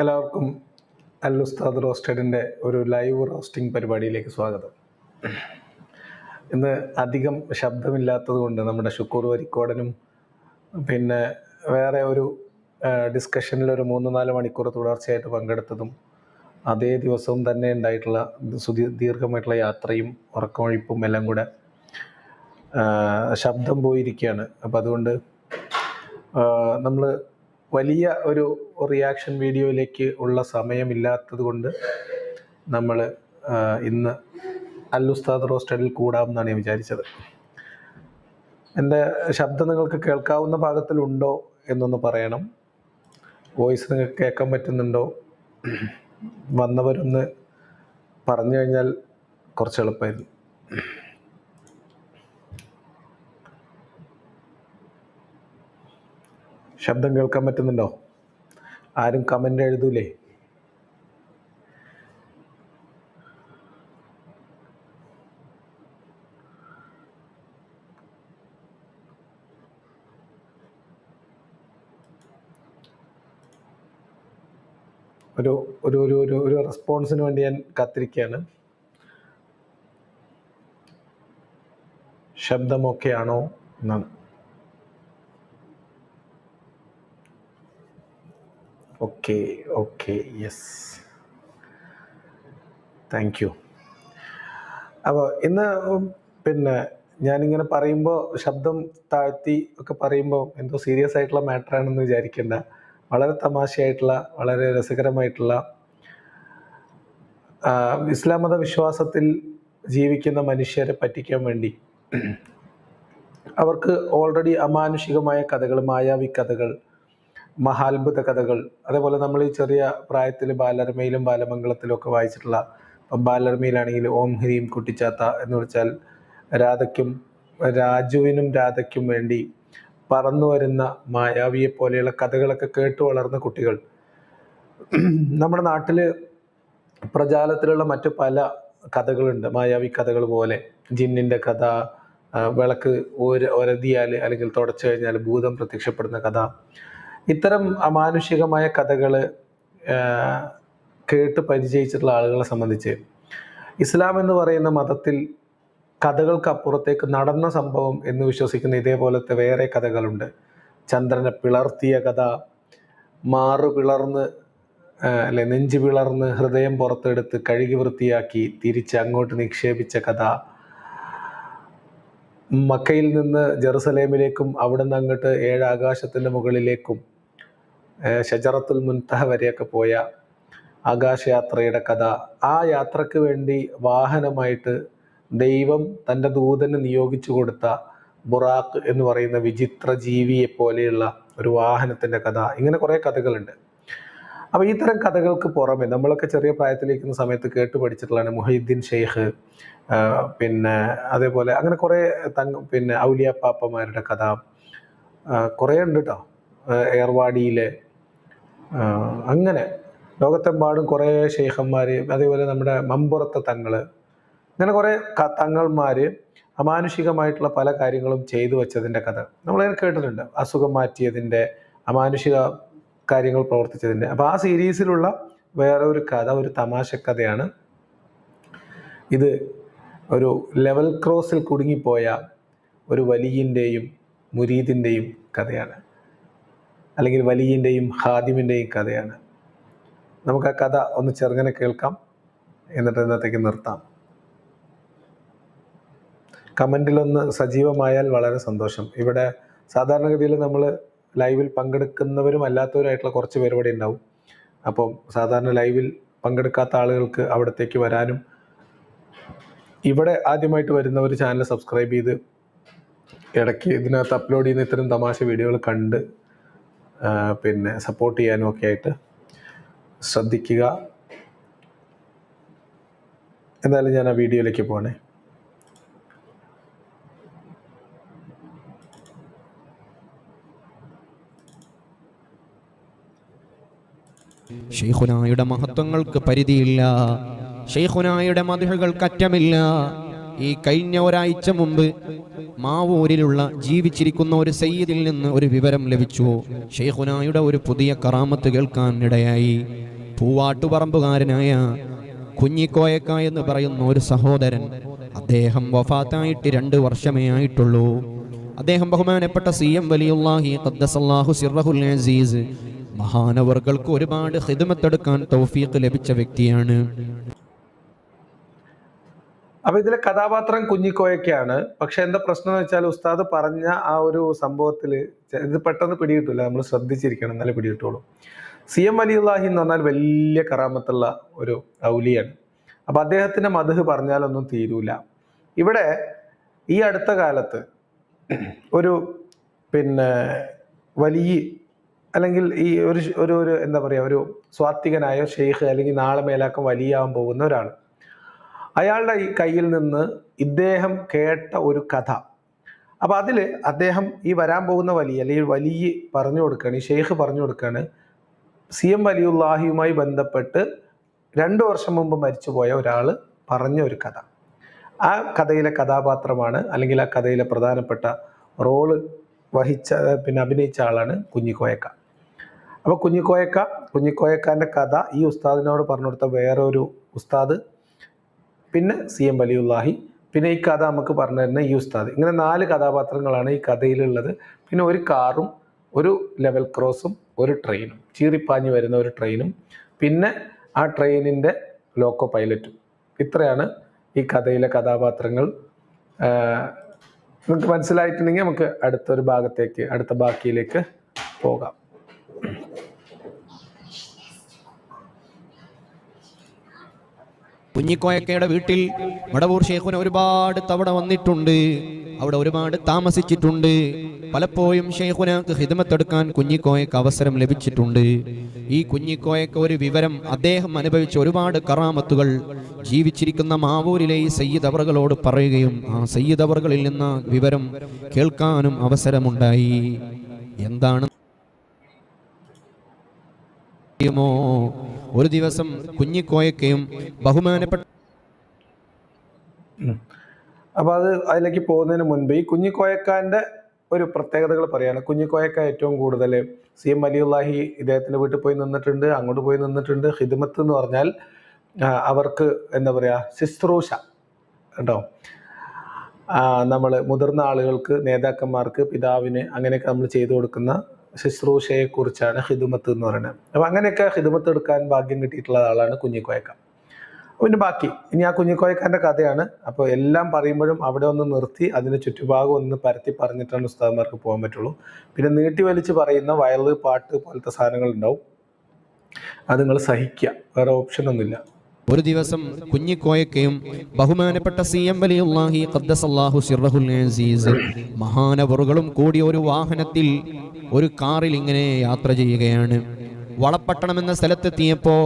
എല്ലാവർക്കും അൽ ഉസ്താദ് റോസ്റ്റഡിന്റെ ഒരു ലൈവ് റോസ്റ്റിംഗ് പരിപാടിയിലേക്ക് സ്വാഗതം. ഇന്ന് അധികം ശബ്ദമില്ലാത്തത് കൊണ്ട് നമ്മുടെ ഷുക്കൂർ വരിക്കോടനും പിന്നെ വേറെ ഒരു ഡിസ്കഷനിൽ ഒരു മൂന്ന് നാല് മണിക്കൂർ തുടർച്ചയായിട്ട് പങ്കെടുത്തതും അതേ ദിവസവും തന്നെ ഉണ്ടായിട്ടുള്ള സുദീ ദീർഘമായിട്ടുള്ള യാത്രയും ഉറക്കമൊഴിപ്പും എല്ലാം കൂടെ ശബ്ദം പോയിരിക്കുകയാണ്. അപ്പം അതുകൊണ്ട് നമ്മൾ വലിയ ഒരു റിയാക്ഷൻ വീഡിയോയിലേക്ക് ഉള്ള സമയമില്ലാത്തത് കൊണ്ട് നമ്മൾ ഇന്ന് അൽ ഉസ്താദ് റോസ്റ്റഡിൽ കൂടാമെന്നാണ് ഞാൻ വിചാരിച്ചത്. എന്റെ ശബ്ദം നിങ്ങൾക്ക് കേൾക്കാവുന്ന ഭാഗത്തിലുണ്ടോ എന്നൊന്ന് പറയണം. വോയിസ് നിങ്ങൾക്ക് കേൾക്കാൻ പറ്റുന്നുണ്ടോ? വന്നവരൊന്ന് പറഞ്ഞു കഴിഞ്ഞാൽ കുറച്ച് എളുപ്പമായിരുന്നു ശബ്ദം കേൾക്കാൻ പറ്റുന്നുണ്ടോ? ആരും കമന്റ് എഴുതൂലേ? ഒരു ഒരു ഒരു ഒരു ഒരു റെസ്പോൺസിന് വേണ്ടി ഞാൻ കാത്തിരിക്കുകയാണ് ശബ്ദമൊക്കെയാണോ എന്നാണ്. Okay okay yes thank you അപ്പോൾ ഇന്ന് പിന്നെ ഞാനിങ്ങനെ പറയുമ്പോൾ ശബ്ദം താഴ്ത്തി ഒക്കെ പറയുമ്പോൾ എന്തോ സീരിയസ് ആയിട്ടുള്ള മാറ്റർ ആണെന്ന് വിചാരിക്കേണ്ട. വളരെ തമാശയായിട്ടുള്ള വളരെ രസകരമായിട്ടുള്ള ഇസ്ലാം മത വിശ്വാസത്തിൽ ജീവിക്കുന്ന മനുഷ്യരെ പറ്റിക്കാൻ വേണ്ടി. അവർക്ക് ഓൾറെഡി അമാനുഷികമായ കഥകൾ മായാവി കഥകൾ മഹാത്ഭുത കഥകൾ. അതേപോലെ നമ്മൾ ഈ ചെറിയ പ്രായത്തിൽ ബാലരമയിലും ബാലമംഗളത്തിലും ഒക്കെ വായിച്ചിട്ടുള്ള ബാലരമയിലാണെങ്കിൽ ഓം ഹ്രീം കുട്ടിച്ചാത്ത എന്ന് വെച്ചാൽ രാധയ്ക്കും രാജുവിനും രാധയ്ക്കും വേണ്ടി പറന്നു വരുന്ന മായാവിയെ പോലെയുള്ള കഥകളൊക്കെ കേട്ട് വളർന്ന കുട്ടികൾ. നമ്മുടെ നാട്ടിൽ പ്രചാരത്തിലുള്ള മറ്റു പല കഥകളുണ്ട്. മായാവി കഥകൾ പോലെ ജിന്നിന്റെ കഥ വിളക്ക് ഒര ഒരതിയാൽ അല്ലെങ്കിൽ തുടച്ചു കഴിഞ്ഞാൽ ഭൂതം പ്രത്യക്ഷപ്പെടുന്ന കഥ ഇത്തരം അമാനുഷികമായ കഥകൾ കേട്ട് പരിചയിച്ചിട്ടുള്ള ആളുകളെ സംബന്ധിച്ച് ഇസ്ലാം എന്ന് പറയുന്ന മതത്തിൽ കഥകൾക്കപ്പുറത്തേക്ക് നടന്ന സംഭവം എന്ന് വിശ്വസിക്കുന്ന ഇതേപോലത്തെ വേറെ കഥകളുണ്ട്. ചന്ദ്രനെ പിളർത്തിയ കഥ മാറു പിളർന്ന് അല്ലെ നെഞ്ചു പിളർന്ന് ഹൃദയം പുറത്തെടുത്ത് കഴുകി വൃത്തിയാക്കി തിരിച്ച് അങ്ങോട്ട് നിക്ഷേപിച്ച കഥ. മക്കയിൽ നിന്ന് ജെറുസലേമിലേക്കും അവിടെ നിന്ന് അങ്ങോട്ട് ഏഴ് ആകാശത്തിന്റെ മുകളിലേക്കും ഷജറത്തുൽ മുൻതഹ വരെയൊക്കെ പോയ ആകാശയാത്രയുടെ കഥ. ആ യാത്രയ്ക്ക് വേണ്ടി വാഹനമായിട്ട് ദൈവം തന്റെ ദൂതന് നിയോഗിച്ചു കൊടുത്ത ബുറാഖ് എന്ന് പറയുന്ന വിചിത്ര ജീവിയെ പോലെയുള്ള ഒരു വാഹനത്തിന്റെ കഥ. ഇങ്ങനെ കുറേ കഥകളുണ്ട്. അപ്പോൾ ഇത്തരം കഥകൾക്ക് പുറമെ നമ്മളൊക്കെ ചെറിയ പ്രായത്തിലിരിക്കുന്ന സമയത്ത് കേട്ട് പഠിച്ചിട്ടുള്ളതാണ് മുഹീദ്ദീൻ ഷെയ്ഖ് പിന്നെ അതേപോലെ അങ്ങനെ കുറേ തങ് പിന്നെ ഔലിയ പാപ്പമാരുടെ കഥ കുറേ ഉണ്ട് കേട്ടോ ഏർവാടിയിലെ അങ്ങനെ ലോകത്തെമ്പാടും കുറേ ഷെയ്ഖന്മാർ അതേപോലെ നമ്മുടെ മമ്പുറത്തെ തങ്ങൾ അങ്ങനെ കുറേ തങ്ങൾമാർ അമാനുഷികമായിട്ടുള്ള പല കാര്യങ്ങളും ചെയ്തു വെച്ചതിന്റെ കഥ. നമ്മളതിനെ കേട്ടിട്ടുണ്ട്. അസുഖം മാറ്റിയതിന്റെ അമാനുഷിക കാര്യങ്ങൾ പ്രവർത്തിച്ചതിന്റെ. അപ്പോൾ ആ സീരീസിലുള്ള വേറെ ഒരു കഥ ഒരു തമാശ കഥയാണ് ഇത് ഒരു ലെവൽ ക്രോസിൽ കുടുങ്ങിപ്പോയ ഒരു വലിയന്റെയും മുരീദിന്റെയും കഥയാണ്. അല്ലെങ്കിൽ വലിയന്റെയും ഹാദിമിന്റെയും കഥയാണ്. നമുക്ക് ആ കഥ ഒന്ന് ചെറുങ്ങനെ കേൾക്കാം. എന്നിട്ട് ഇന്നത്തേക്ക് നിർത്താം. കമന്റിലൊന്ന് സജീവമായാൽ വളരെ സന്തോഷം. ഇവിടെ സാധാരണഗതിയിൽ നമ്മൾ ലൈവിൽ പങ്കെടുക്കുന്നവരും അല്ലാത്തവരായിട്ടുള്ള കുറച്ച് പേര് ഇവിടെ ഉണ്ടാവും. അപ്പം സാധാരണ ലൈവിൽ പങ്കെടുക്കാത്ത ആളുകൾക്ക് അവിടത്തേക്ക് വരാനും ഇവിടെ ആദ്യമായിട്ട് വരുന്നവർ ചാനൽ സബ്സ്ക്രൈബ് ചെയ്ത് ഇടയ്ക്ക് ഇതിനകത്ത് അപ്ലോഡ് ചെയ്യുന്ന ഇത്തരം തമാശ വീഡിയോകൾ കണ്ട് പിന്നെ സപ്പോർട്ട് ചെയ്യാനും ഒക്കെ ആയിട്ട് ശ്രദ്ധിക്കുക. എന്തായാലും ഞാൻ ആ വീഡിയോയിലേക്ക് പോകണേ ഷെയ്ഖുനായുടെ മഹത്വങ്ങൾക്ക് പരിധിയില്ല. ഷെയ്ഖുനായുടെ മധുഹകൾക്ക് അറ്റമില്ല. ഈ കഴിഞ്ഞ ഒരാഴ്ച മുമ്പ് മാവൂരിലുള്ള ജീവിച്ചിരിക്കുന്ന ഒരു സയ്യിദിൽ നിന്ന് ഒരു വിവരം ലഭിച്ചു. ഷെയ്ഖുനായുടെ ഒരു പുതിയ കറാമത്ത് കേൾക്കാൻ ഇടയായി പൂവാട്ടുപറമ്പുകാരനായ കുഞ്ഞിക്കോയക്ക എന്ന് പറയുന്ന ഒരു സഹോദരൻ അദ്ദേഹം വഫാത്തായിട്ട് രണ്ട് വർഷമേ ആയിട്ടുള്ളൂ. അദ്ദേഹം ബഹുമാനപ്പെട്ട സി എം വലിയുല്ലാഹി ഖദ്ദസല്ലാഹു അസീസ്. മഹാനവർകൾക്ക് ഒരുപാട് ഹിദമത്തെടുക്കാൻ തൗഫീഖ് ലഭിച്ച വ്യക്തിയാണ്. അപ്പൊ ഇതിലെ കഥാപാത്രം കുഞ്ഞിക്കോയൊക്കെയാണ് പക്ഷെ എന്താ പ്രശ്നം എന്ന് വെച്ചാൽ ഉസ്താദ് പറഞ്ഞ ആ ഒരു സംഭവത്തിൽ ഇത് പെട്ടെന്ന് പിടികിട്ടില്ല നമ്മൾ ശ്രദ്ധിച്ചിരിക്കണം എന്നാലേ പിടികിട്ടുള്ളൂ. സി എം അലിയുല്ലാഹി എന്ന് പറഞ്ഞാൽ വലിയ കറാമത്തുള്ള ഒരു ഔലിയാണ്. അപ്പൊ അദ്ദേഹത്തിന്റെ മധു പറഞ്ഞാലൊന്നും തീരൂല. ഇവിടെ ഈ അടുത്ത കാലത്ത് ഒരു പിന്നെ വലിയ അല്ലെങ്കിൽ ഈ ഒരു ഒരു ഒരു എന്താ പറയുക ഒരു സ്വാത്വികനായ ഷെയ്ഖ് അല്ലെങ്കിൽ നാളെ മേലാക്കം വലിയാവാൻ പോകുന്ന ഒരാൾ അയാളുടെ ഈ കയ്യിൽ നിന്ന് ഇദ്ദേഹം കേട്ട ഒരു കഥ. അപ്പൊ അതിൽ അദ്ദേഹം ഈ വരാൻ പോകുന്ന വലിയ അല്ലെങ്കിൽ വലിയ പറഞ്ഞു കൊടുക്കുകയാണ് ഈ ഷെയ്ഖ് പറഞ്ഞു കൊടുക്കുകയാണ് സി എം വലിയുല്ലാഹിയുമായി ബന്ധപ്പെട്ട് രണ്ട് വർഷം മുമ്പ് മരിച്ചുപോയ ഒരാൾ പറഞ്ഞ ഒരു കഥ. ആ കഥയിലെ കഥാപാത്രമാണ് അല്ലെങ്കിൽ ആ കഥയിലെ പ്രധാനപ്പെട്ട റോൾ വഹിച്ച പിന്നെ അഭിനയിച്ച ആളാണ് കുഞ്ഞിക്കോയക്ക. അപ്പോൾ കുഞ്ഞിക്കോയക്ക കുഞ്ഞിക്കോയക്കാന്റെ കഥ ഈ ഉസ്താദിനോട് പറഞ്ഞു കൊടുത്ത വേറൊരു ഉസ്താദ് പിന്നെ സി എം വലിയുല്ലാഹി പിന്നെ ഈ കഥ നമുക്ക് പറഞ്ഞു തരുന്ന ഈ ഉസ്താദ്. ഇങ്ങനെ നാല് കഥാപാത്രങ്ങളാണ് ഈ കഥയിലുള്ളത്. പിന്നെ ഒരു കാറും ഒരു ലെവൽ ക്രോസും ഒരു ട്രെയിനും. ചീറിപ്പാഞ്ഞു വരുന്ന ഒരു ട്രെയിനും. പിന്നെ ആ ട്രെയിനിന്റെ ലോക്കോ പൈലറ്റും. ഇത്രയാണ് ഈ കഥയിലെ കഥാപാത്രങ്ങൾ. നിങ്ങൾക്ക് മനസ്സിലായിട്ടുണ്ടെങ്കിൽ നമുക്ക് അടുത്തൊരു ഭാഗത്തേക്ക് അടുത്ത ബാക്കിയിലേക്ക് പോകാം. കുഞ്ഞിക്കോയക്കയുടെ വീട്ടിൽ വടവൂർ ഷേഖുന ഒരുപാട് തവണ വന്നിട്ടുണ്ട്. അവിടെ ഒരുപാട് താമസിച്ചിട്ടുണ്ട്. പലപ്പോഴും ഷേഖുനക്ക് ഹിദമത്തെടുക്കാൻ കുഞ്ഞിക്കോയക്ക് അവസരം ലഭിച്ചിട്ടുണ്ട്. ഈ കുഞ്ഞിക്കോയക്ക് ഒരു വിവരം അദ്ദേഹം അനുഭവിച്ച ഒരുപാട് കറാമത്തുകൾ ജീവിച്ചിരിക്കുന്ന മാവൂരിലെ ഈ സയ്യിദ് അവറുകളോട് പറയുകയും ആ സയ്യിദ് അവറുകളിൽ നിന്ന് വിവരം കേൾക്കാനും അവസരമുണ്ടായി. എന്താണ്? ഒരു ദിവസം കുഞ്ഞിക്കോയക്കയും ബഹുമാനപ്പെട്ട അപ്പോൾ അത് അതിലേക്ക് പോകുന്നതിന് മുൻപ് ഈ കുഞ്ഞിക്കോയക്കാന്റെ ഒരു പ്രത്യേകതകൾ പറയാണ്. കുഞ്ഞിക്കോയക്ക ഏറ്റവും കൂടുതൽ സി എം അലിയുല്ലാഹി ഇദ്ദേഹത്തിന്റെ വീട്ടിൽ പോയി നിന്നിട്ടുണ്ട് അങ്ങോട്ട് പോയി നിന്നിട്ടുണ്ട്. ഹിദ്മത്ത് എന്ന് പറഞ്ഞാൽ അവർക്ക് എന്താ പറയുക ശുശ്രൂഷ. കേട്ടോ? നമ്മൾ മുതിർന്ന ആളുകൾക്ക് നേതാക്കന്മാർക്ക് പിതാവിന് അങ്ങനെയൊക്കെ നമ്മൾ ചെയ്തു കൊടുക്കുന്ന ശുശ്രൂഷയെക്കുറിച്ചാണ് ഹിദുമത്ത് എന്ന് പറയുന്നത്. അപ്പം അങ്ങനെയൊക്കെ ഹിദുമത്ത് എടുക്കാൻ ഭാഗ്യം കിട്ടിയിട്ടുള്ള ആളാണ് കുഞ്ഞിക്കോയക്ക. പിന്നെ ബാക്കി ഇനി ആ കുഞ്ഞിക്കോയക്കാന്റെ കഥയാണ്. അപ്പോൾ എല്ലാം പറയുമ്പോഴും അവിടെ ഒന്ന് നിർത്തി അതിന് ചുറ്റുഭാഗം ഒന്ന് പരത്തി പറഞ്ഞിട്ടാണ് ഉസ്താദന്മാർക്ക് പോകാൻ പറ്റുള്ളൂ. പിന്നെ നീട്ടി വലിച്ച് പറയുന്ന വയൽ പാട്ട് പോലത്തെ സാധനങ്ങൾ ഉണ്ടാവും അത് നിങ്ങൾ സഹിക്കുക. വേറെ ഓപ്ഷൻ ഒന്നുമില്ല. ഒരു ദിവസം കുഞ്ഞിക്കോയക്കയും ബഹുമാനപ്പെട്ട സി എം വലിയുല്ലാഹി ഖദ്ദസല്ലാഹു അസീസ് മഹാനവറുകളും കൂടി ഒരു വാഹനത്തിൽ ഒരു കാറിൽ ഇങ്ങനെ യാത്ര ചെയ്യുകയാണ്. വളപ്പട്ടണം എന്ന സ്ഥലത്തെത്തിയപ്പോ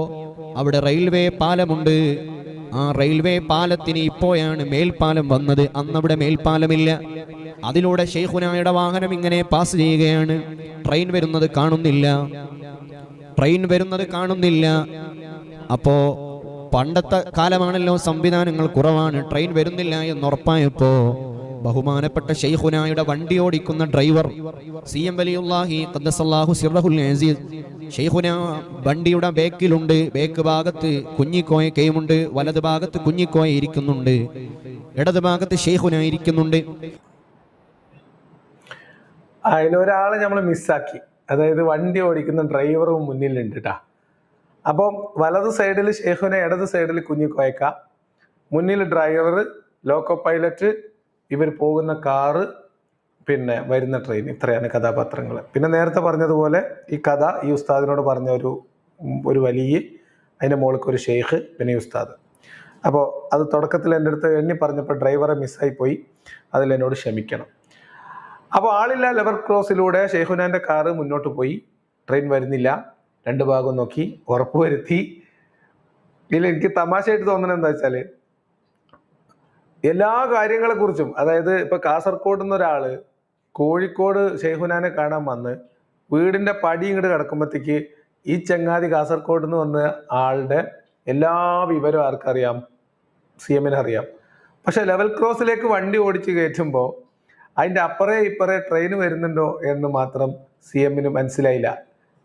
അവിടെ റെയിൽവേ പാലമുണ്ട്. ആ റെയിൽവേ പാലത്തിന് ഇപ്പോഴാണ് മേൽപ്പാലം വന്നത്. അന്നവിടെ മേൽപ്പാലമില്ല. അതിലൂടെ ഷെയ്ഖുനായുടെ വാഹനം ഇങ്ങനെ പാസ് ചെയ്യുകയാണ്. ട്രെയിൻ വരുന്നത് കാണുന്നില്ല. ട്രെയിൻ വരുന്നത് കാണുന്നില്ല. അപ്പോ പണ്ടത്തെ കാലമാണല്ലോ സംവിധാനങ്ങൾ കുറവാണ്. ട്രെയിൻ വരുന്നില്ല എന്ന് ഉറപ്പായപ്പോ ബഹുമാനപ്പെട്ട ഷെയ്ഖുനായുടെ വണ്ടി ഓടിക്കുന്ന ഡ്രൈവർ സി എം വലിയുല്ലാഹി ഖദ്ദസല്ലാഹു സിറഹുൽ അസീസ്. ഷെയ്ഖുന വണ്ടിയുടെ ബേക്കിലുണ്ട് ബേക്ക് ഭാഗത്ത് കുഞ്ഞിക്കോയ കെയുമുണ്ട് വലത് ഭാഗത്ത് കുഞ്ഞിക്കോയ ഇരിക്കുന്നുണ്ട് ഇടത് ഭാഗത്ത് ഷെയ്ഖുന ഇരിക്കുന്നുണ്ട്. അതിലൊരാളെ നമ്മൾ മിസ്സാക്കി അതായത് വണ്ടി ഓടിക്കുന്ന ഡ്രൈവറും മുന്നിലുണ്ട് കേട്ടാ അപ്പം വലത് സൈഡിൽ ഷേഹുവിനെ ഇടത് സൈഡിൽ കുഞ്ഞിക്കോയക്ക മുന്നിൽ ഡ്രൈവർ ലോക്കോ പൈലറ്റ് ഇവർ പോകുന്ന കാറ് പിന്നെ വരുന്ന ട്രെയിൻ. ഇത്രയാണ് കഥാപാത്രങ്ങൾ പിന്നെ നേരത്തെ പറഞ്ഞതുപോലെ ഈ കഥ ഈ ഉസ്താദിനോട് പറഞ്ഞ ഒരു ഒരു വലിയ അതിന്റെ മുകൾക്ക് ഒരു ഷെയ്ഖ് പിന്നെ ഉസ്താദ്. അപ്പോൾ അത് തുടക്കത്തിൽ എന്റെ അടുത്ത് എണ്ണി പറഞ്ഞപ്പോൾ ഡ്രൈവറെ മിസ്സായി പോയി. അതിൽ എന്നോട് ക്ഷമിക്കണം. അപ്പോൾ ആളില്ല ലെവർ ക്രോസിലൂടെ ഷെയ്ഖുനാന്റെ കാറ് മുന്നോട്ട് പോയി. ട്രെയിൻ വരുന്നില്ല. രണ്ട് ഭാഗം നോക്കി ഉറപ്പ് വരുത്തി. ഇതിൽ എനിക്ക് തമാശയായിട്ട് തോന്നുന്നത് എന്താ വെച്ചാൽ എല്ലാ കാര്യങ്ങളെക്കുറിച്ചും അതായത് ഇപ്പൊ കാസർഗോഡ് നിന്നൊരാൾ കോഴിക്കോട് ഷെയ്ഹുനാനെ കാണാൻ വന്ന് വീടിന്റെ പടി ഇങ്ങോട്ട് കിടക്കുമ്പോഴത്തേക്ക് ഈ ചങ്ങാതി കാസർഗോഡ് നിന്ന് വന്ന ആളുടെ എല്ലാ വിവരവും ആർക്കറിയാം? സി എമ്മിന് അറിയാം. പക്ഷെ ലെവൽ ക്രോസിലേക്ക് വണ്ടി ഓടിച്ച് കയറ്റുമ്പോൾ അതിന്റെ അപ്പറേ ഇപ്പറേ ട്രെയിൻ വരുന്നുണ്ടോ എന്ന് മാത്രം സി എമ്മിന് മനസ്സിലായില്ല.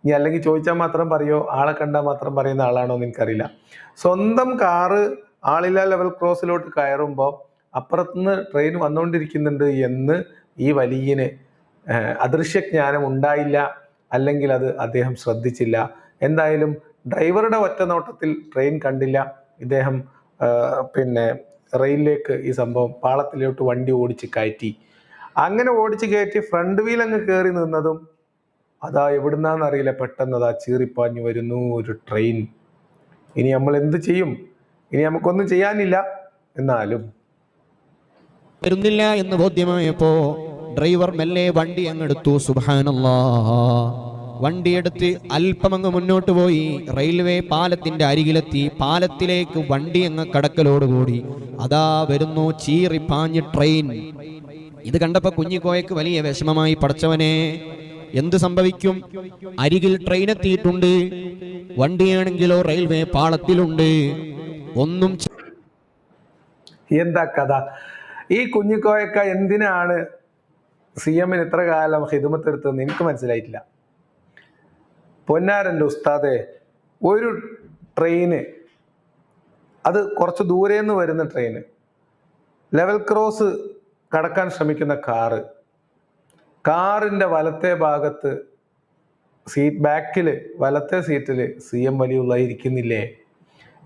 ഇനി അല്ലെങ്കിൽ ചോദിച്ചാൽ മാത്രം പറയോ ആളെ കണ്ടാൽ മാത്രം പറയുന്ന ആളാണോ നിനക്കറിയില്ല സ്വന്തം കാറ് ആളില്ല ലെവൽ ക്രോസിലോട്ട് കയറുമ്പോൾ അപ്പുറത്തുനിന്ന് ട്രെയിൻ വന്നുകൊണ്ടിരിക്കുന്നുണ്ട് എന്ന് ഈ വലിയന് അദൃശ്യജ്ഞാനം ഉണ്ടായില്ല അല്ലെങ്കിൽ അത് അദ്ദേഹം ശ്രദ്ധിച്ചില്ല. എന്തായാലും ഡ്രൈവറുടെ ഒറ്റ നോട്ടത്തിൽ ട്രെയിൻ കണ്ടില്ല. ഇദ്ദേഹം പിന്നെ റെയിലിലേക്ക് ഈ സംഭവം പാളത്തിലോട്ട് വണ്ടി ഓടിച്ച് കയറ്റി. അങ്ങനെ ഓടിച്ച് കയറ്റി ഫ്രണ്ട് വീൽ അങ്ങ് കയറി നിന്നതും അതാ എവിടുന്നാന്നറിയില്ല പെട്ടെന്ന് അതാ ചീറിപ്പാഞ്ഞു വരുന്നു ഒരു ട്രെയിൻ ഇനി നമ്മൾ എന്ത് ചെയ്യും? ഇനി നമുക്കൊന്നും ചെയ്യാനില്ല. എന്നാലും. വരുന്നില്ല എന്ന് ബോധ്യമായപ്പോ ഡ്രൈവർ മെല്ലെ വണ്ടി അങ്ങെടുത്തു. സുബാനല്ലാ വണ്ടിയെടുത്ത് അല്പം അങ്ങ് മുന്നോട്ട് പോയി. റെയിൽവേ പാലത്തിന്റെ അരികിലെത്തി. പാലത്തിലേക്ക് വണ്ടി അങ്ങ് കടക്കലോടുകൂടി അതാ വരുന്നു ചീറി പാഞ്ഞ് ട്രെയിൻ ഇത് കണ്ടപ്പോ കുഞ്ഞിക്കോയക്ക് വലിയ വിഷമമായി. പടച്ചവനെ എന്ത് സംഭവിക്കും? അരികിൽ ട്രെയിൻ എത്തിയിട്ടുണ്ട്. വണ്ടിയാണെങ്കിലോ റെയിൽവേ പാളത്തിലുണ്ട്. ഒന്നും എന്താ കഥ? ഈ കുഞ്ഞിക്കോയക്ക എന്തിനാണ് സി എമ്മിന് ഇത്ര കാലം ഹിതുമത്തെടുത്തതെന്ന് എനിക്ക് മനസ്സിലായിട്ടില്ല. പൊന്നാരന്റെ ഉസ്താദെ ഒരു ട്രെയിന് അത് കുറച്ച് ദൂരെ നിന്ന് വരുന്ന ട്രെയിന് ലെവൽ ക്രോസ് കടക്കാൻ ശ്രമിക്കുന്ന കാറ് കാറിന്റെ വലത്തെ ഭാഗത്ത് സീറ്റ് ബാക്കിൽ വലത്തെ സീറ്റിൽ സി എം വലിയുള്ള ഇരിക്കുന്നില്ലേ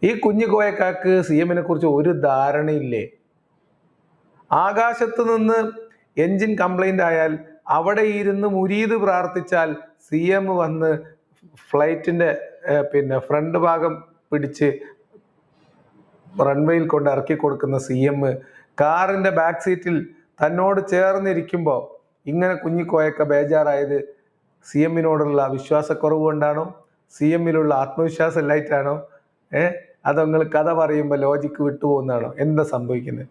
ഈ കുഞ്ഞു കോയക്കാക്ക് സി എമ്മിനെ കുറിച്ച് ഒരു ധാരണയില്ലേ? ആകാശത്ത് നിന്ന് എൻജിൻ കംപ്ലൈന്റ് ആയാൽ അവിടെ ഇരുന്ന് മുരീത് പ്രാർത്ഥിച്ചാൽ സി എം വന്ന് ഫ്ലൈറ്റിന്റെ പിന്നെ ഫ്രണ്ട് ഭാഗം പിടിച്ച് റൺവേയിൽ കൊണ്ട് ഇറക്കി കൊടുക്കുന്ന സി എം കാറിന്റെ ബാക്ക് സീറ്റിൽ തന്നോട് ചേർന്നിരിക്കുമ്പോൾ ഇങ്ങനെ കുഞ്ഞിക്കോയൊക്കെ ബേജാറായത് സി എമ്മിനോടുള്ള വിശ്വാസക്കുറവ് കൊണ്ടാണോ? സി എമ്മിലുള്ള ആത്മവിശ്വാസം ഇല്ലായിട്ടാണോ? ഏ? അത് നിങ്ങൾ കഥ പറയുമ്പോൾ ലോജിക്ക് വിട്ടുപോകുന്നതാണോ? എന്താ സംഭവിക്കുന്നത്?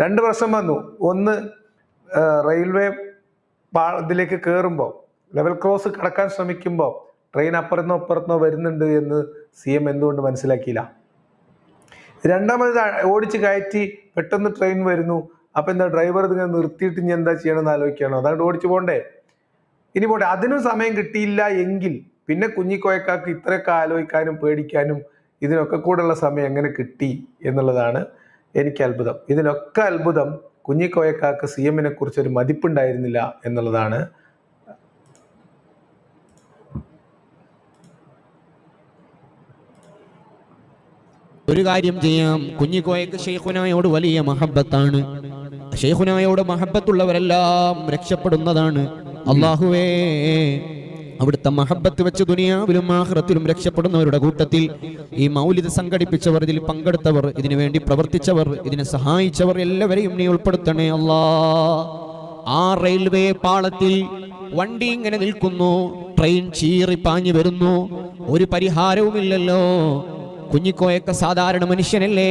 രണ്ട് പ്രശ്നം വന്നു. ഒന്ന് റെയിൽവേ പാ ഇതിലേക്ക് കയറുമ്പോൾ ലെവൽ ക്രോസ് കടക്കാൻ ശ്രമിക്കുമ്പോൾ ട്രെയിൻ അപ്പുറത്തുനിന്നോ അപ്പുറത്തുനിന്നോ വരുന്നുണ്ട് എന്ന് സി എം എന്തുകൊണ്ട് മനസ്സിലാക്കിയില്ല? രണ്ടാമത് ഓടിച്ച് കയറ്റി പെട്ടെന്ന് ട്രെയിൻ വരുന്നു. അപ്പൊ എന്താ ഡ്രൈവർ ഇതിങ്ങനെ നിർത്തിയിട്ട് ഇനി എന്താ ചെയ്യണമെന്ന് ആലോചിക്കുകയാണോ? അതായത് ഓടിച്ചു പോണ്ടേ? ഇനി പോട്ടെ അതിനും സമയം കിട്ടിയില്ല എങ്കിൽ പിന്നെ കുഞ്ഞിക്കോയക്കാർക്ക് ഇത്രയൊക്കെ ആലോചിക്കാനും പേടിക്കാനും ഇതിനൊക്കെ കൂടെയുള്ള സമയം എങ്ങനെ കിട്ടി എന്നുള്ളതാണ് എനിക്ക് അത്ഭുതം. ഇതിനൊക്കെ അത്ഭുതം കുഞ്ഞിക്കോയക്കാർക്ക് സി എമ്മിനെ കുറിച്ച് ഒരു മതിപ്പുണ്ടായിരുന്നില്ല എന്നുള്ളതാണ്. ഒരു കാര്യം ചെയ്യാം. കുഞ്ഞിക്കോയക്ക് ഷെയ്ഖുനായോട് വലിയ മഹബത്താണ്. ഷെയ്ഖുനായോട് മഹബത്തുള്ളവരെല്ലാം രക്ഷപ്പെടുന്നതാണ്. അള്ളാഹുവേ അവിടുത്തെ മഹബത്ത് വെച്ച് ദുനിയാവിലും ആഹ്റത്തിലും രക്ഷപ്പെടുന്നവരുടെ കൂട്ടത്തിൽ ഈ മൗലിദ് സംഘടിപ്പിച്ചവർ ഇതിൽ പങ്കെടുത്തവർ ഇതിനു വേണ്ടി പ്രവർത്തിച്ചവർ ഇതിനെ സഹായിച്ചവർ എല്ലാവരെയും നീ ഉൾപ്പെടുത്തണേ അല്ലാ. ആ റെയിൽവേ പാളത്തിൽ വണ്ടി ഇങ്ങനെ നിൽക്കുന്നു ട്രെയിൻ ചീറി പാഞ്ഞു വരുന്നു ഒരു പരിഹാരവുമില്ലല്ലോ. കുഞ്ഞിക്കോയൊക്കെ സാധാരണ മനുഷ്യനല്ലേ?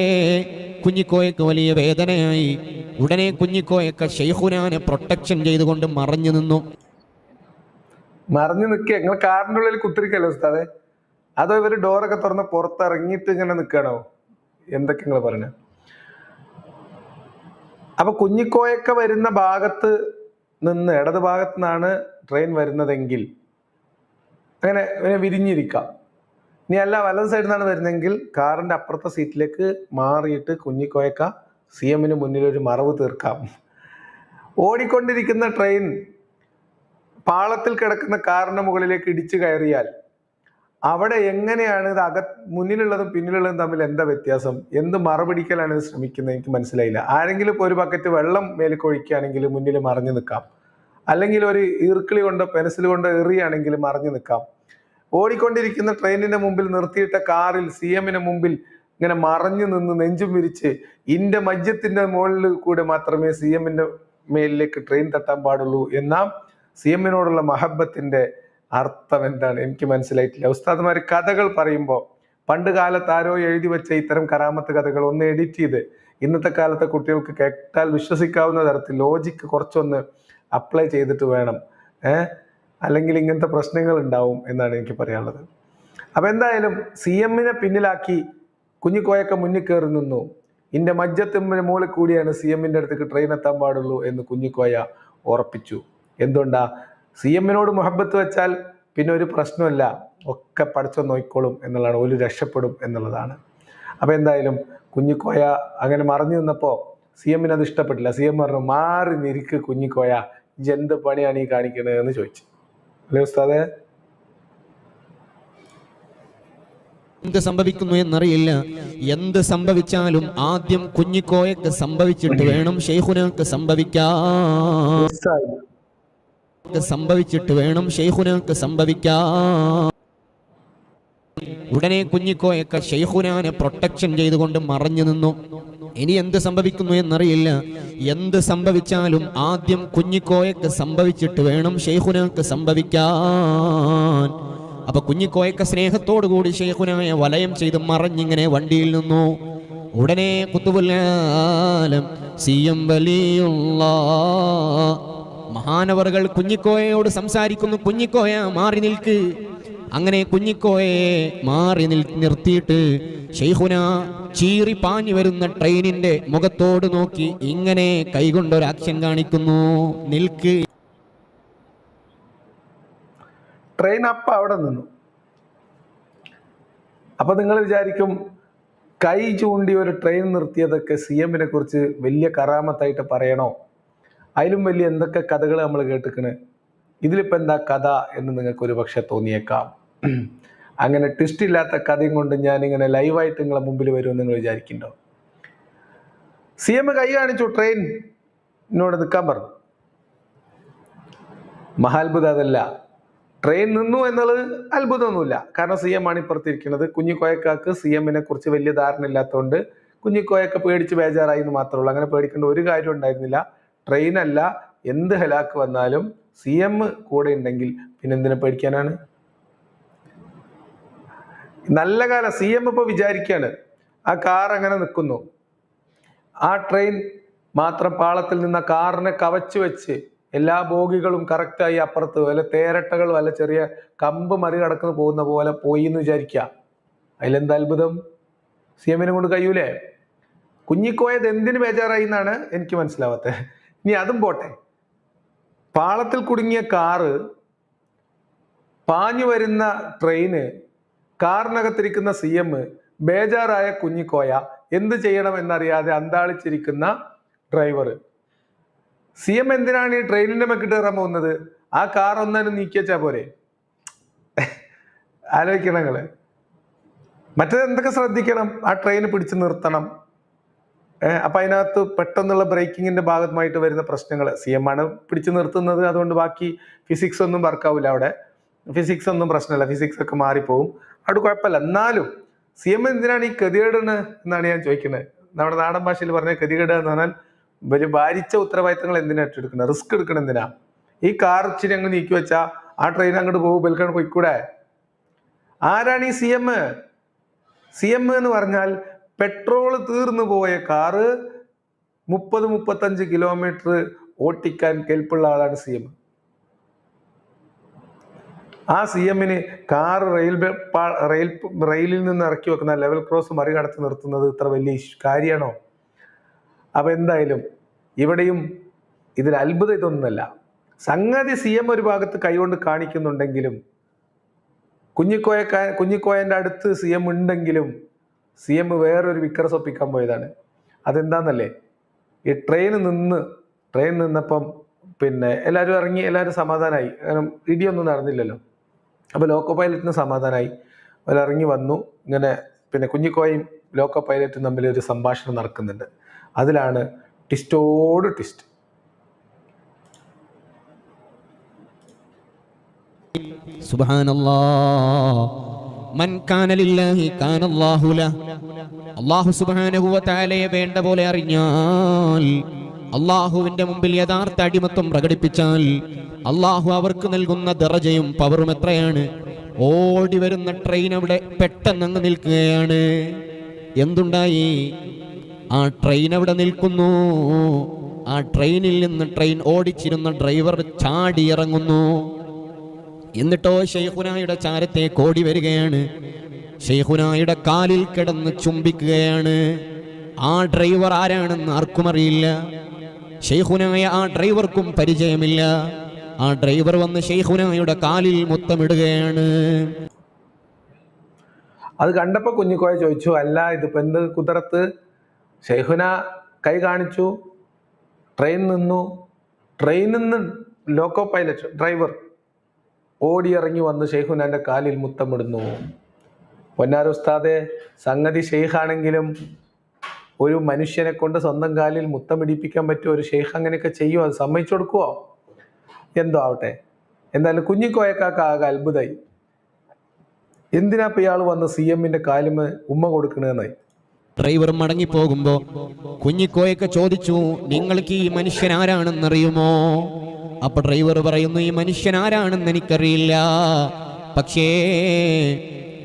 കുഞ്ഞിക്കോയൊക്കെ വലിയ വേദനയായി. ഉടനെ കുഞ്ഞിക്കോയൊക്കെ ഷെയ്ഖുനാനെ പ്രൊട്ടക്ഷൻ ചെയ്തുകൊണ്ട് മറഞ്ഞു നിന്നു. മറഞ്ഞു നിൽക്കുക. നിങ്ങൾ കാറിന്റെ ഉള്ളിൽ കുത്തിരിക്കല്ലോ ഉസ്താദെ? അതോ ഇവർ ഡോറൊക്കെ തുറന്ന് പുറത്തിറങ്ങിയിട്ട് ഇങ്ങനെ നിൽക്കണോ എന്തൊക്കെ നിങ്ങൾ പറഞ്ഞ അപ്പൊ കുഞ്ഞിക്കോയൊക്കെ വരുന്ന ഭാഗത്ത് നിന്ന് ഇടത് ഭാഗത്ത് നിന്നാണ് ട്രെയിൻ വരുന്നതെങ്കിൽ അങ്ങനെ ഇങ്ങനെ വിരിഞ്ഞിരിക്കാം. ഇനി അല്ല വലത് സൈഡിൽ നിന്നാണ് വരുന്നതെങ്കിൽ കാറിന്റെ അപ്പുറത്തെ സീറ്റിലേക്ക് മാറിയിട്ട് കുഞ്ഞിക്കോയക്ക സി എമ്മിന് മുന്നിൽ ഒരു മറവ് തീർക്കാം. ഓടിക്കൊണ്ടിരിക്കുന്ന ട്രെയിൻ പാളത്തിൽ കിടക്കുന്ന കാറിന് മുകളിലേക്ക് ഇടിച്ചു കയറിയാൽ അവിടെ എങ്ങനെയാണ് ഇത് അക മുന്നിലുള്ളതും പിന്നിലുള്ളതും തമ്മിൽ എന്താ വ്യത്യാസം? എന്ത് മറപിടിക്കലാണ് ഇത് ശ്രമിക്കുന്നത്? എനിക്ക് മനസ്സിലായില്ല. ആരെങ്കിലും ഇപ്പോൾ ഒരു ബക്കറ്റ് വെള്ളം മേലിക്കൊഴിക്കുകയാണെങ്കിൽ മുന്നിൽ മറിഞ്ഞു നിൽക്കാം. അല്ലെങ്കിൽ ഒരു ഈർക്കിളി കൊണ്ടോ പെൻസിൽ കൊണ്ടോ എറിയുകയാണെങ്കിൽ മറിഞ്ഞു നിൽക്കാം. ഓടിക്കൊണ്ടിരിക്കുന്ന ട്രെയിനിന്റെ മുമ്പിൽ നിർത്തിയിട്ട കാറിൽ സി എമ്മിന് മുമ്പിൽ ഇങ്ങനെ മറഞ്ഞു നിന്ന് നെഞ്ചും വിരിച്ച് ഇന്റെ മജ്യത്തിന്റെ മുകളിൽ കൂടെ മാത്രമേ സി എമ്മിന്റെ മേലിലേക്ക് ട്രെയിൻ തട്ടാൻ പാടുള്ളൂ എന്നാ സി എമ്മിനോടുള്ള മഹബത്തിന്റെ അർത്ഥം എന്താണ്? എനിക്ക് മനസ്സിലായിട്ടില്ല. ഉസ്താദ്മാർ കഥകൾ പറയുമ്പോൾ പണ്ട് കാലത്ത് ആരോ എഴുതി വെച്ച ഇത്തരം കറാമത്ത് കഥകൾ ഒന്ന് എഡിറ്റ് ചെയ്ത് ഇന്നത്തെ കാലത്തെ കുട്ടികൾക്ക് കേട്ടാൽ വിശ്വസിക്കാവുന്ന തരത്തിൽ ലോജിക്ക് കുറച്ചൊന്ന് അപ്ലൈ ചെയ്തിട്ട് വേണം. ഏഹ് അല്ലെങ്കിൽ ഇങ്ങനത്തെ പ്രശ്നങ്ങൾ ഉണ്ടാവും എന്നാണ് എനിക്ക് പറയാനുള്ളത്. അപ്പൊ എന്തായാലും സി എമ്മിനെ പിന്നിലാക്കി കുഞ്ഞിക്കോയൊക്കെ മുന്നിൽ കയറി നിന്നു. ഇന്റെ മജ്ജത്തിമ്മിന് മുകളിൽ കൂടിയാണ് സി എമ്മിന്റെ അടുത്തേക്ക് ട്രെയിൻ എത്താൻ പാടുള്ളൂ എന്ന് കുഞ്ഞിക്കോയ ഉറപ്പിച്ചു. എന്തുകൊണ്ടാ? സി എമ്മിനോട് മുഹബത്ത് വെച്ചാൽ പിന്നെ ഒരു പ്രശ്നമല്ല ഒക്കെ പഠിച്ചു നോക്കിക്കോളും എന്നുള്ളതാണ്. ഒരു രക്ഷപ്പെടും എന്നുള്ളതാണ്. അപ്പോൾ എന്തായാലും കുഞ്ഞിക്കോയ അങ്ങനെ മറിഞ്ഞു നിന്നപ്പോൾ സി എമ്മിന് അത് ഇഷ്ടപ്പെട്ടില്ല. സി എം പറഞ്ഞു മാറി നിരിക്ക് കുഞ്ഞിക്കോയ. ഇജ് എന്ത് പണിയാണ് ഈ കാണിക്കണത് എന്ന് ചോദിച്ചു. അല്ലേ ഉസ്താദേ? എന്ത് സംഭവിക്കുന്നു എന്നറിയില്ല. എന്ത് സംഭവിച്ചാലും ആദ്യം കുഞ്ഞിക്കോയക്ക് സംഭവിച്ചിട്ട് വേണം ഷെയ്ഖുനക്ക് സംഭവിക്കാൻ. സംഭവിച്ചിട്ട് വേണം ഷെയ്ഖുനക്ക് സംഭവിക്കാൻ. ഉടനെ കുഞ്ഞിക്കോയൊക്കെ ഷെയ്ഖുനാനെ പ്രൊട്ടക്ഷൻ ചെയ്തുകൊണ്ട് മറഞ്ഞു നിന്നു. ഇനി എന്ത് സംഭവിക്കുന്നു എന്നറിയില്ല. എന്ത് സംഭവിച്ചാലും ആദ്യം കുഞ്ഞിക്കോയക്ക് സംഭവിച്ചിട്ട് വേണം ഷെയ്ഖുനക്ക് സംഭവിക്കാൻ. അപ്പൊ കുഞ്ഞിക്കോയക്ക സ്നേഹത്തോടു കൂടി ഷെയ്ഖുനായെ വലയം ചെയ്ത് മറഞ്ഞിങ്ങനെ വണ്ടിയിൽ നിന്നു. ഉടനെ കുത്തുബുല്ലാലം സി എം വലിയുള്ള മഹാനവറുകൾ കുഞ്ഞിക്കോയയോട് സംസാരിക്കുന്നു. കുഞ്ഞിക്കോയ മാറി നിൽക്ക്. അങ്ങനെ കുഞ്ഞിക്കോയെ മാറി നിൽ നിർത്തിയിട്ട് ഷെയ്ഖുന ചീറി പാഞ്ഞു വരുന്ന ട്രെയിനിന്റെ മുഖത്തോട് നോക്കി ഇങ്ങനെ കൈകൊണ്ടൊരാക്ഷൻ കാണിക്കുന്നു. നിൽക്ക്. ട്രെയിൻ അപ്പം അവിടെ നിന്നു. അപ്പൊ നിങ്ങൾ വിചാരിക്കും കൈ ചൂണ്ടി ഒരു ട്രെയിൻ നിർത്തിയതൊക്കെ സി എമ്മിനെ കുറിച്ച് വലിയ കറാമത്തായിട്ട് പറയണോ? അതിലും വലിയ എന്തൊക്കെ കഥകൾ നമ്മൾ കേട്ടിക്കണ്? ഇതിലിപ്പോൾ എന്താ കഥ എന്ന് നിങ്ങൾക്ക് ഒരു പക്ഷെ തോന്നിയേക്കാം. അങ്ങനെ ട്വിസ്റ്റ് ഇല്ലാത്ത കഥയും കൊണ്ട് ഞാൻ ഇങ്ങനെ ലൈവായിട്ട് നിങ്ങളെ മുമ്പിൽ വരുമെന്ന് നിങ്ങൾ വിചാരിക്കുന്നുണ്ടോ? സി എം കൈ കാണിച്ചു ട്രെയിൻ എന്നോട് നിൽക്കാൻ പറഞ്ഞു. മഹാത്ഭുത അതല്ല. ട്രെയിൻ നിന്നു എന്നുള്ളത് അത്ഭുതമൊന്നുമില്ല. കാരണം സി എം ആണ് ഇപ്പുറത്തിരിക്കുന്നത്. കുഞ്ഞിക്കോയക്കാക്ക് സി എമ്മിനെ കുറിച്ച് വലിയ ധാരണ ഇല്ലാത്തതുകൊണ്ട് കുഞ്ഞിക്കോയൊക്കെ പേടിച്ച് ബേജാറായി എന്ന് മാത്രമേ ഉള്ളൂ. അങ്ങനെ പേടിക്കേണ്ട ഒരു കാര്യം ഉണ്ടായിരുന്നില്ല. ട്രെയിനല്ല എന്ത് ഹലാക്ക് വന്നാലും സി എം കൂടെ ഉണ്ടെങ്കിൽ പിന്നെ എന്തിനെ പേടിക്കാനാണ്? നല്ല കാലം സി എം ഇപ്പോൾ വിചാരിക്കുകയാണ് ആ കാർ അങ്ങനെ നിൽക്കുന്നു. ആ ട്രെയിൻ മാത്രം പാളത്തിൽ നിന്ന് കാറിനെ കവച്ചു വെച്ച് എല്ലാ ബോഗികളും കറക്റ്റായി അപ്പുറത്ത് വല്ല തേരട്ടകൾ വല്ല ചെറിയ കമ്പ് മറികടക്കുന്നു പോകുന്ന പോലെ പോയി എന്ന് വിചാരിക്കുക. അതിലെന്ത് അത്ഭുതം? സി എമ്മിനെ കൊണ്ട് കഴിയൂലേ? കുഞ്ഞിക്കോയത് എന്തിന് ബേജാറായി എന്നാണ് എനിക്ക് മനസ്സിലാവാത്തത് ഇനി അതും പോട്ടെ. പാളത്തിൽ കുടുങ്ങിയ കാറ് പാഞ്ഞു വരുന്ന ട്രെയിന് കാറിനകത്തിരിക്കുന്ന സി എം ബേജാറായ കുഞ്ഞിക്കോയ എന്ത് ചെയ്യണം എന്നറിയാതെ അന്താളിച്ചിരിക്കുന്ന ഡ്രൈവർ സി എം എന്തിനാണ് ഈ ട്രെയിനിന്റെ മെക്കിട്ട് കയറാൻ പോകുന്നത് ആ കാർ ഒന്നും നീക്കിയച്ചാ പോരെ? ആലോചിക്കണം നിങ്ങൾ. എന്തൊക്കെ ശ്രദ്ധിക്കണം? ആ ട്രെയിൻ പിടിച്ചു നിർത്തണം. അപ്പൊ അതിനകത്ത് പെട്ടെന്നുള്ള ബ്രേക്കിങ്ങിന്റെ ഭാഗമായിട്ട് വരുന്ന പ്രശ്നങ്ങൾ സി എം ആണ് പിടിച്ചു നിർത്തുന്നത് അതുകൊണ്ട് ബാക്കി ഫിസിക്സ് ഒന്നും വർക്കാവില്ല അവിടെ. ഫിസിക്സ് ഒന്നും പ്രശ്നമല്ല ഫിസിക്സ് ഒക്കെ മാറിപ്പോവും. അവിടെ കുഴപ്പമില്ല. എന്നാലും സി എം എന്തിനാണ് ഈ ഗതികേടുന്ന് എന്നാണ് ഞാൻ ചോദിക്കുന്നത്? നമ്മുടെ നാടൻ ഭാഷയിൽ പറഞ്ഞ ഗതികേട് എന്ന് പറഞ്ഞാൽ വലിയ ഭാരിച്ച ഉത്തരവാദിത്തങ്ങൾ എന്തിനാ ഏറ്റെടുക്കുന്നത് റിസ്ക് എടുക്കണം എന്തിനാ? ഈ കാർ ഇച്ചിരി അങ്ങ് നീക്കി വെച്ചാ ആ ട്രെയിൻ അങ്ങോട്ട് പോകും ബൽക്കാണ് പോയിക്കൂടെ? ആരാണ് ഈ സി എം സി എം എന്ന് പറഞ്ഞാൽ പെട്രോൾ തീർന്നു പോയ കാറ് മുപ്പത് മുപ്പത്തഞ്ച് കിലോമീറ്റർ ഓട്ടിക്കാൻ കെൽപ്പുള്ള ആളാണ് സി എം ആ സി എമ്മിന് കാർ റെയിൽവേ റെയിൽ റെയിലിൽ നിന്ന് ഇറക്കി വെക്കുന്ന ലെവൽ ക്രോസ് മറികടത്തി നിർത്തുന്നത് ഇത്ര വലിയ കാര്യമാണോ അപ്പൊ എന്തായാലും ഇവിടെയും ഇതിൽ അത്ഭുതം ഇതൊന്നുമല്ല. സംഗതി സി എം ഒരു ഭാഗത്ത് കൈകൊണ്ട് കാണിക്കുന്നുണ്ടെങ്കിലും കുഞ്ഞിക്കോയ കുഞ്ഞിക്കോയന്റെ അടുത്ത് സി എം ഉണ്ടെങ്കിലും സി എം വേറൊരു വിക്രസ് ഒപ്പിക്കാൻ പോയതാണ്. അതെന്താന്നല്ലേ? ഈ ട്രെയിൻ നിന്ന് ട്രെയിൻ നിന്നപ്പം പിന്നെ എല്ലാവരും ഇറങ്ങി എല്ലാവരും സമാധാനമായി കാരണം ഇടിയൊന്നും നടന്നില്ലല്ലോ. അപ്പോൾ ലോക്കോ പൈലറ്റിന് സമാധാനമായി അവരിറങ്ങി വന്നു. ഇങ്ങനെ പിന്നെ കുഞ്ഞിക്കോയും ലോക്കോ പൈലറ്റും തമ്മിൽ ഒരു സംഭാഷണം നടക്കുന്നുണ്ട്. അതിലാണ് അല്ലാഹു അല്ലാഹു സുബ്ഹാനഹു വ വേണ്ട പോലെ അറിഞ്ഞാൽ അള്ളാഹുവിന്റെ മുമ്പിൽ യഥാർത്ഥ അടിമത്വം പ്രകടിപ്പിച്ചാൽ അള്ളാഹു അവർക്ക് നൽകുന്ന ദറജയും പവറും എത്രയാണ്? ഓടി വരുന്ന ട്രെയിൻ അവിടെ പെട്ടെന്ന് അങ്ങ് നിൽക്കുകയാണ്. എന്തുണ്ടായി? ആ ട്രെയിൻ അവിടെ നിൽക്കുന്നു? ആ ട്രെയിനിൽ നിന്ന് ട്രെയിൻ ഓടിച്ചിരുന്ന ഡ്രൈവർ ചാടി ഇറങ്ങുന്നു. എന്നിട്ടോ ഷെയ്ഖുനായുടെ ചാരത്തെ കോടി വരികയാണ്. ഷെയ്ഖുനായുടെ കാലിൽ കിടന്ന് ചുംബിക്കുകയാണ്. ആ ഡ്രൈവർ ആരാണെന്ന് ആർക്കും അറിയില്ല. ഷെയ്ഖുനായ ആ ഡ്രൈവർക്കും പരിചയമില്ല. ആ ഡ്രൈവർ വന്ന് ഷെയ്ഖുനായുടെ കാലിൽ മുത്തമിടുകയാണ്. അത് കണ്ടപ്പോൾ കുഞ്ഞിക്കോയ ചോദിച്ചു അല്ല ഇതിപ്പോൾ എന്ത് കുതിരത്ത്? ഷെയ്ഖുന കൈ കാണിച്ചു. ട്രെയിൻ നിന്നു. ട്രെയിനിൽ നിന്ന് ലോക്കോ പൈലറ്റ് ഡ്രൈവർ ഓടിയിറങ്ങി വന്ന് ഷെയ്ഖുനാന്റെ കാലിൽ മുത്തമിടുന്നു. പൊന്നാര ഉസ്താദെ സംഗതി ഷെയ്ഖാണെങ്കിലും ഒരു മനുഷ്യനെ കൊണ്ട് സ്വന്തം കാലിൽ മുത്തമിടിപ്പിക്കാൻ പറ്റുമോ ഒരു ഷെയ്ഖ് അങ്ങനെയൊക്കെ ചെയ്യുമോ അത് സമ്മതിച്ചു കൊടുക്കുവോ? എന്തോ ആവട്ടെ. എന്തായാലും കുഞ്ഞിക്കോയക്കാക്ക് ആകെ അത്ഭുതമായി എന്തിനാ ഇയാൾ വന്ന് സി എമ്മിന്റെ കാലിമ് ഉമ്മ കൊടുക്കണെന്നായി ഡ്രൈവർ മടങ്ങിപ്പോകുമ്പോ കുഞ്ഞിക്കോയൊക്കെ ചോദിച്ചു നിങ്ങൾക്ക് ഈ മനുഷ്യൻ ആരാണെന്നറിയുമോ അപ്പൊ ഡ്രൈവർ പറയുന്നു ഈ മനുഷ്യൻ ആരാണെന്ന് എനിക്കറിയില്ല. പക്ഷേ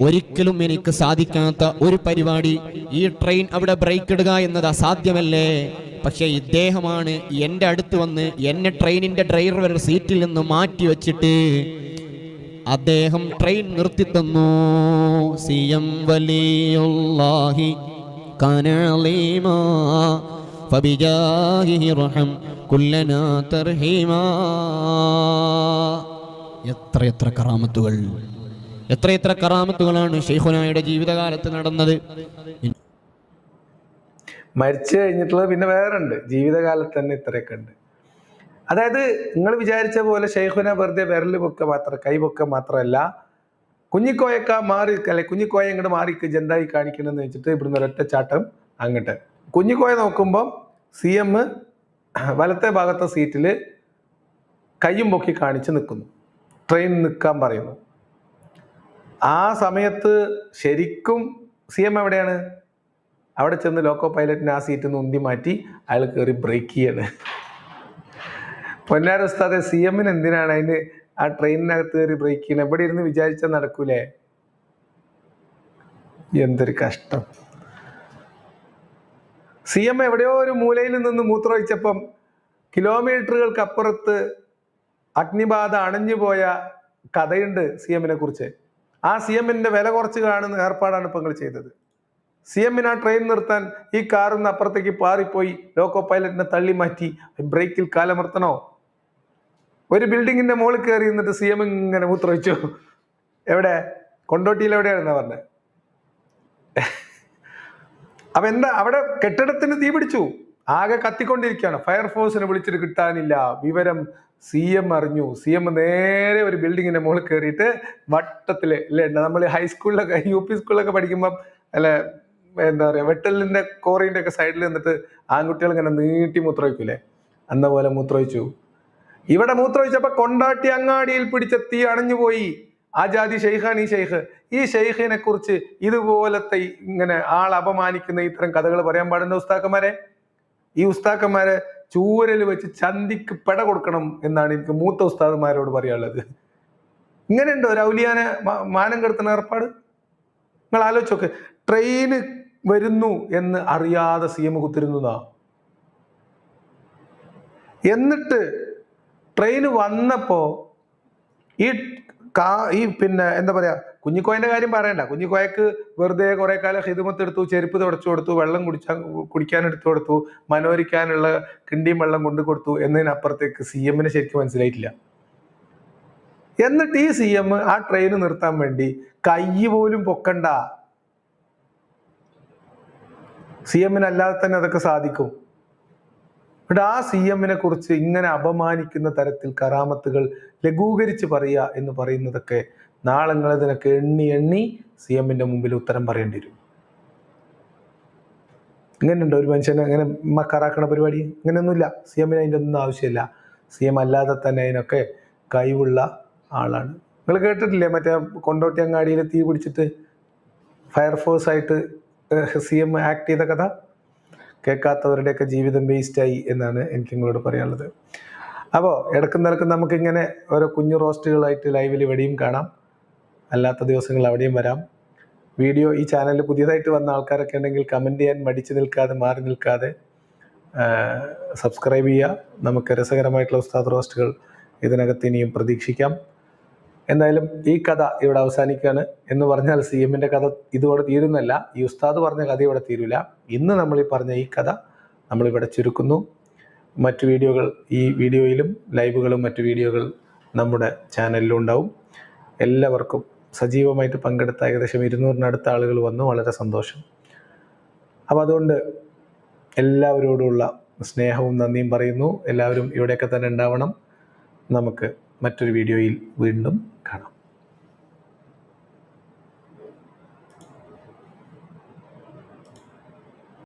ഒരിക്കലും എനിക്ക് സാധിക്കാത്ത ഒരു പരിപാടി ഈ ട്രെയിൻ അവിടെ ബ്രേക്ക് ഇടുക എന്നത് അസാധ്യമല്ലേ? പക്ഷേ ഇദ്ദേഹമാണ് എന്റെ അടുത്ത് വന്ന് എന്നെ ട്രെയിനിന്റെ ഡ്രൈവർ സീറ്റിൽ നിന്ന് മാറ്റി വെച്ചിട്ട് അദ്ദേഹം ട്രെയിൻ നിർത്തി തന്നു. സി എം വലിയുള്ളാഹി കനളീമാ ഫബിജാഹിഹി റഹം കുല്ലനാ തർഹീമാ. എത്ര കറാമത്തുകൾ എത്രയെത്ര കറാമത്തുകളാണ് ഷെയ്ഖുനായുടെ ജീവിതകാലത്ത് നടന്നത്. മരിച്ചു കഴിഞ്ഞിട്ടുള്ളത് പിന്നെ വേറെ ഉണ്ട് ജീവിതകാലത്ത് തന്നെ ഇത്രയൊക്കെ ഉണ്ട്. അതായത് നിങ്ങൾ വിചാരിച്ച പോലെ ഷെയ്ഖുന വെറുതെ വിരൽ പൊക്ക മാത്രം കൈ പൊക്ക മാത്രമല്ല കുഞ്ഞിക്കോയക്ക മാറി അല്ലെ കുഞ്ഞിക്കോയ ഇങ്ങോട്ട് മാറി ജെൻഡായി കാണിക്കണമെന്ന് വെച്ചിട്ട് ഇവിടുന്ന് ഒരൊറ്റ ചാട്ടം അങ്ങോട്ട്. കുഞ്ഞിക്കോയ നോക്കുമ്പം സി എം വലത്തെ ഭാഗത്തെ സീറ്റിൽ കയ്യും പൊക്കി കാണിച്ച് നിൽക്കുന്നു ട്രെയിൻ നിൽക്കാൻ പറയുന്നു. ആ സമയത്ത് ശരിക്കും സി എം എവിടെയാണ്? അവിടെ ചെന്ന് ലോക്കോ പൈലറ്റിന് ആ സീറ്റിൽ നിന്ന് ഉന്തി മാറ്റി അയാൾ കയറി ബ്രേക്ക് ചെയ്യാണ്. പൊന്നാരസ്താതെ സി എമ്മിന് എന്തിനാണ് അതിന് ആ ട്രെയിനിനകത്ത് കയറി ബ്രേക്ക് ചെയ്യണം. എവിടെ ഇരുന്ന് വിചാരിച്ചാൽ നടക്കൂലേ? എന്തൊരു കഷ്ടം. സി എം എവിടെയോ ഒരു മൂലയിൽ നിന്ന് മൂത്രമൊഴിച്ചപ്പം കിലോമീറ്ററുകൾക്ക് അപ്പുറത്ത് അഗ്നിബാധ അണഞ്ഞുപോയ കഥയുണ്ട് സി എമ്മിനെ കുറിച്ച്. ആ സി എമ്മിന്റെ വില കുറച്ച് കാണുന്ന ഏർപ്പാടാണ് ഇപ്പൊ നിങ്ങൾ ചെയ്തത്. സി എമ്മിന് ആ ട്രെയിൻ നിർത്താൻ ഈ കാറിൽ നിന്ന് അപ്പുറത്തേക്ക് പാറിപ്പോയി ലോക്കോ പൈലറ്റിനെ തള്ളി മാറ്റി. ബ്രേക്കിൽ കാലമർത്തണോ? ഒരു ബിൽഡിങ്ങിന്റെ മുകളിൽ കയറി നിന്നിട്ട് സി എം ഇങ്ങനെ മൂത്രവെച്ചു എവിടെ? കൊണ്ടോട്ടിയിൽ എവിടെയാണെന്നാ പറഞ്ഞത് അപ്പൊ എന്താ അവിടെ കെട്ടിടത്തിന് തീ പിടിച്ചു. ആകെ കത്തിക്കൊണ്ടിരിക്കുകയാണ്. ഫയർഫോഴ്സിനെ വിളിച്ചിട്ട് കിട്ടാനില്ല. വിവരം സി എം അറിഞ്ഞു. സി എം നേരെ ഒരു ബിൽഡിങ്ങിന്റെ മുകളിൽ കയറിയിട്ട് വട്ടത്തിൽ അല്ലേ? നമ്മൾ ഹൈസ്കൂളിലൊക്കെ യു പി സ്കൂളിലൊക്കെ പഠിക്കുമ്പം അല്ലെ എന്താ പറയാ വെട്ടലിന്റെ കോറിന്റെ ഒക്കെ സൈഡിൽ നിന്നിട്ട് ആൺകുട്ടികൾ ഇങ്ങനെ നീട്ടി മൂത്രമൊഴിക്കൂലേ? അന്ന പോലെ മൂത്രമൊഴിച്ചു. ഇവിടെ മൂത്രമൊഴിച്ചപ്പോ കൊണ്ടാട്ടി അങ്ങാടിയിൽ പിടിച്ച തീ അണഞ്ഞുപോയി ആ ജാതി ഷെയ്ഖാണ് ഈ ഷെയ്ഖ് ഈ ഷെയ്ഖിനെ കുറിച്ച് ഇതുപോലത്തെ ഇങ്ങനെ ആൾ അപമാനിക്കുന്ന ഇത്തരം കഥകൾ പറയാൻ പാടുന്ന ഉസ്താക്കന്മാരെ? ഈ ഉസ്താക്കന്മാരെ ചൂരൽ വെച്ച് ചന്തിക്ക് പെട കൊടുക്കണം എന്നാണ് എനിക്ക് മൂത്ത ഉസ്താദന്മാരോട് പറയാനുള്ളത്. ഇങ്ങനെയുണ്ടോ രൗലിയാനെ മാനം കെടുത്തുന്ന ഏർപ്പാട്? നിങ്ങൾ ആലോചിച്ചോക്ക് ട്രെയിന് വരുന്നു എന്ന് അറിയാതെ സി എം കുത്തിരുന്നതാ എന്നിട്ട് ട്രെയിൻ വന്നപ്പോ ഈ കാ ഈ പിന്നെ എന്താ പറയാ കുഞ്ഞിക്കോയന്റെ കാര്യം പറയണ്ട. കുഞ്ഞിക്കോയക്ക് വെറുതെ കുറെ കാലം ഹിതുമത്ത് എടുത്തു ചെരുപ്പ് തുടച്ചു കൊടുത്തു വെള്ളം കുടിച്ചാൽ കുടിക്കാൻ എടുത്തു കൊടുത്തു മനോരിക്കാനുള്ള കിണ്ടിയും വെള്ളം കൊണ്ടു കൊടുത്തു എന്നതിനപ്പുറത്തേക്ക് സി എമ്മിനെ ശരിക്കും മനസ്സിലായിട്ടില്ല. എന്നിട്ട് ഈ സി എം ആ ട്രെയിൻ നിർത്താൻ വേണ്ടി കൈ പോലും പൊക്കണ്ട. സി എമ്മിനല്ലാതെ തന്നെ അതൊക്കെ സാധിക്കും. എന്നിട്ട് ആ സി എമ്മിനെ കുറിച്ച് ഇങ്ങനെ അപമാനിക്കുന്ന തരത്തിൽ കറാമത്തുകൾ ലഘൂകരിച്ച് പറയുക എന്ന് പറയുന്നതൊക്കെ നാളെ നിങ്ങൾ ഇതിനൊക്കെ എണ്ണി എണ്ണി സി എമ്മിന്റെ മുമ്പിൽ ഉത്തരം പറയേണ്ടി വരും. ഇങ്ങനെയുണ്ടോ ഒരു മനുഷ്യനെ അങ്ങനെ മക്കാറാക്കണ പരിപാടി? ഇങ്ങനെയൊന്നുമില്ല. സി എമ്മിന് അതിന്റെ ഒന്നും ആവശ്യമില്ല. സി എം അല്ലാതെ തന്നെ അതിനൊക്കെ കഴിവുള്ള ആളാണ്. നിങ്ങൾ കേട്ടിട്ടില്ലേ? മറ്റേ കൊണ്ടോട്ടി അങ്ങാടിയിൽ തീ പിടിച്ചിട്ട് ഫയർഫോഴ്സായിട്ട് സി എം ആക്ട് ചെയ്ത കഥ? കേൾക്കാത്തവരുടെയൊക്കെ ജീവിതം വേസ്റ്റായി എന്നാണ് എനിക്ക് നിങ്ങളോട് പറയാനുള്ളത്. അപ്പോൾ ഇടക്കും നിലക്കും നമുക്കിങ്ങനെ ഓരോ കുഞ്ഞു റോസ്റ്റുകളായിട്ട് ലൈവിൽ ഇവിടെയും കാണാം. അല്ലാത്ത ദിവസങ്ങൾ അവിടെയും വരാം. വീഡിയോ ഈ ചാനലിൽ പുതിയതായിട്ട് വന്ന ആൾക്കാരൊക്കെ ഉണ്ടെങ്കിൽ കമന്റ് ചെയ്യാൻ മടിച്ചു നിൽക്കാതെ മാറി നിൽക്കാതെ സബ്സ്ക്രൈബ് ചെയ്യുക. നമുക്ക് രസകരമായിട്ടുള്ള ഉസ്താദ് റോസ്റ്റുകൾ ഇതിനകത്ത് ഇനിയും പ്രതീക്ഷിക്കാം. എന്തായാലും ഈ കഥ ഇവിടെ അവസാനിക്കുകയാണ് എന്ന് പറഞ്ഞാൽ സി എമ്മിന്റെ കഥ ഇതോടെ തീരുന്നല്ല ഈ ഉസ്താദ് പറഞ്ഞ കഥ ഇവിടെ തീരില്ല ഇന്ന് നമ്മൾ ഈ പറഞ്ഞ ഈ കഥ നമ്മളിവിടെ ചുരുക്കുന്നു. മറ്റു വീഡിയോകൾ ഈ വീഡിയോയിലും ലൈവുകളും മറ്റു വീഡിയോകൾ നമ്മുടെ ചാനലിലും ഉണ്ടാവും. എല്ലാവർക്കും സജീവമായിട്ട് പങ്കെടുത്ത ഏകദേശം ഇരുന്നൂറിനടുത്ത ആളുകൾ വന്നു. വളരെ സന്തോഷം. അപ്പോൾ അതുകൊണ്ട് എല്ലാവരോടുമുള്ള സ്നേഹവും നന്ദിയും പറയുന്നു. എല്ലാവരും ഇവിടെയൊക്കെ തന്നെ ഉണ്ടാവണം. നമുക്ക് മറ്റൊരു വീഡിയോയിൽ വീണ്ടും